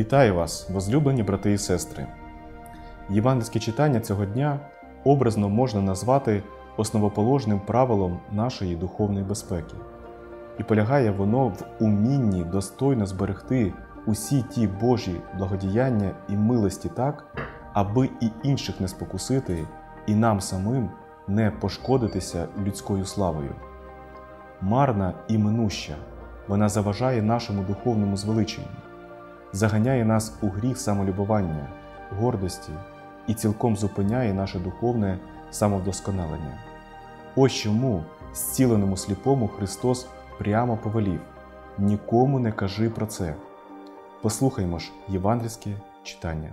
Вітаю вас, возлюблені брати і сестри! Євангельське читання цього дня образно можна назвати основоположним правилом нашої духовної безпеки, і полягає воно в умінні достойно зберегти усі ті Божі благодіяння і милості так, аби і інших не спокусити, і нам самим не пошкодитися людською славою. Марна і минуща, вона заважає нашому духовному звеличенню заганяє нас у гріх самолюбування, гордості і цілком зупиняє наше духовне самовдосконалення. Ось чому зціленому сліпому Христос прямо повелів: нікому не кажи про це. Послухаймо ж євангельське читання.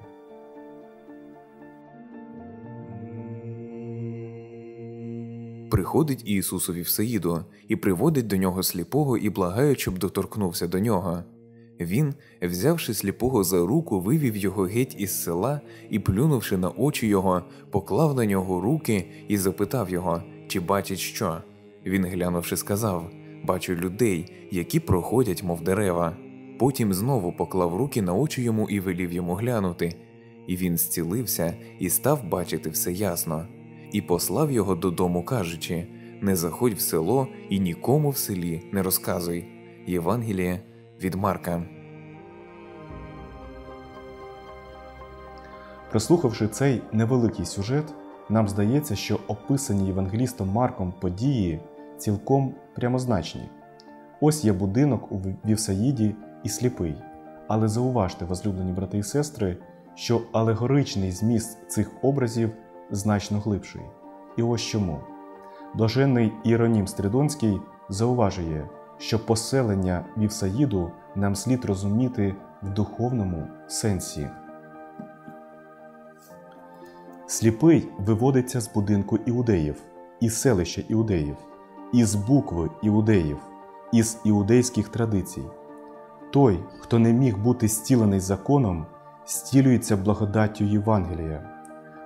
Приходить Ісус у Вівсаїду і приводить до нього сліпого і благає, щоб доторкнувся до нього. Він, взявши сліпого за руку, вивів його геть із села і, плюнувши на очі його, поклав на нього руки і запитав його, чи бачить що. Він, глянувши, сказав Бачу людей, які проходять, мов дерева. Потім знову поклав руки на очі йому і велів йому глянути. І він зцілився і став бачити все ясно, і послав його додому, кажучи: Не заходь в село і нікому в селі не розказуй. Євангеліє від Марка. Прослухавши цей невеликий сюжет, нам здається, що описані євангелістом Марком події цілком прямозначні. Ось є будинок у Вівсаїді і сліпий. Але зауважте, возлюблені брати і сестри, що алегоричний зміст цих образів значно глибший. І ось чому. Блаженний Іронім Стридонський зауважує, що поселення Вівсаїду нам слід розуміти в духовному сенсі. Сліпий виводиться з будинку іудеїв, із селища іудеїв, із букви іудеїв, із іудейських традицій. Той, хто не міг бути стілений законом, стілюється благодаттю Євангелія.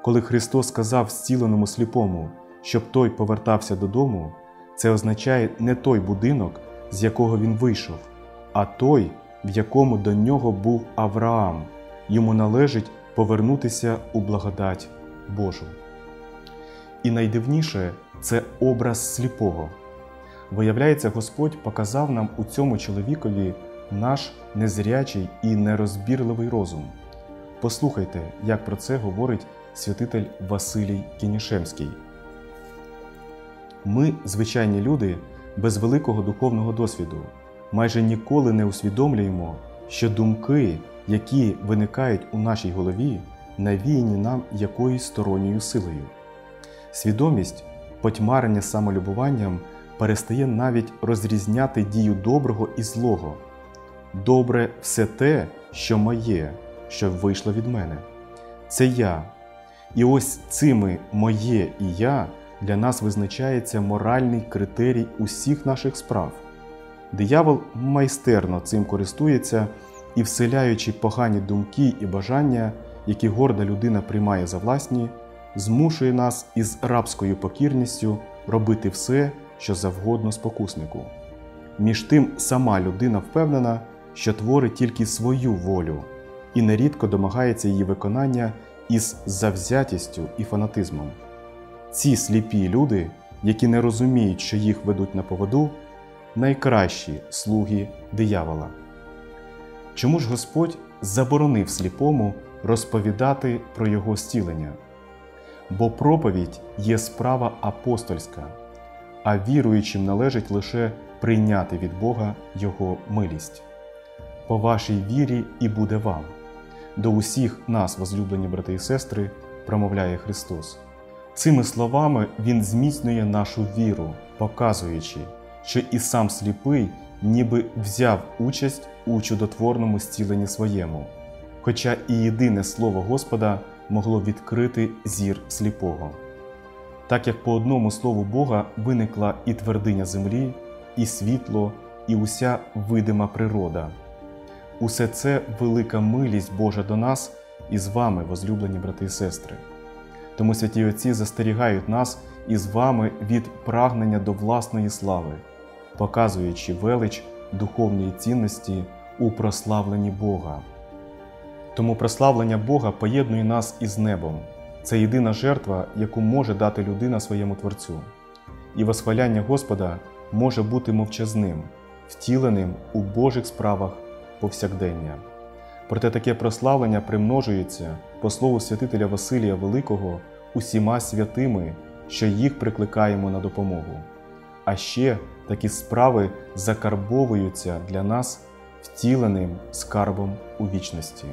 Коли Христос сказав зціленому сліпому, щоб той повертався додому, це означає не той будинок, з якого він вийшов, а той, в якому до нього був Авраам, йому належить повернутися у благодать Божу. І найдивніше це образ сліпого. Виявляється, Господь показав нам у цьому чоловікові наш незрячий і нерозбірливий розум. Послухайте, як про це говорить святитель Василій Кінішемський. Ми, звичайні люди, без великого духовного досвіду, майже ніколи не усвідомлюємо, що думки, які виникають у нашій голові, навіяні нам якоюсь сторонньою силою. Свідомість, потьмарення самолюбуванням перестає навіть розрізняти дію доброго і злого. Добре все те, що моє, що вийшло від мене. Це я. І ось цими моє і я для нас визначається моральний критерій усіх наших справ. Диявол майстерно цим користується і, вселяючи погані думки і бажання, які горда людина приймає за власні, змушує нас із рабською покірністю робити все, що завгодно спокуснику. Між тим, сама людина впевнена, що творить тільки свою волю і нерідко домагається її виконання із завзятістю і фанатизмом. Ці сліпі люди, які не розуміють, що їх ведуть на поводу, найкращі слуги диявола. Чому ж Господь заборонив сліпому розповідати про його зцілення? Бо проповідь є справа апостольська, а віруючим належить лише прийняти від Бога Його милість. По вашій вірі і буде вам. До усіх нас, возлюблені брати і сестри, промовляє Христос. Цими словами Він зміцнює нашу віру, показуючи, що і сам сліпий ніби взяв участь у чудотворному зціленні своєму, хоча і єдине слово Господа могло відкрити зір сліпого. Так як по одному слову Бога виникла і твердиня землі, і світло, і уся видима природа. Усе це велика милість Божа до нас і з вами, возлюблені брати і сестри. Тому святі Отці застерігають нас із вами від прагнення до власної слави, показуючи велич духовної цінності у прославленні Бога. Тому прославлення Бога поєднує нас із небом. Це єдина жертва, яку може дати людина своєму Творцю. І восхваляння Господа може бути мовчазним, втіленим у Божих справах повсякдення. Проте таке прославлення примножується по слову святителя Василія Великого усіма святими, що їх прикликаємо на допомогу. А ще такі справи закарбовуються для нас втіленим скарбом у вічності.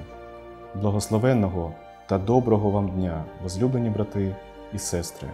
Благословенного та доброго вам дня, возлюблені брати і сестри!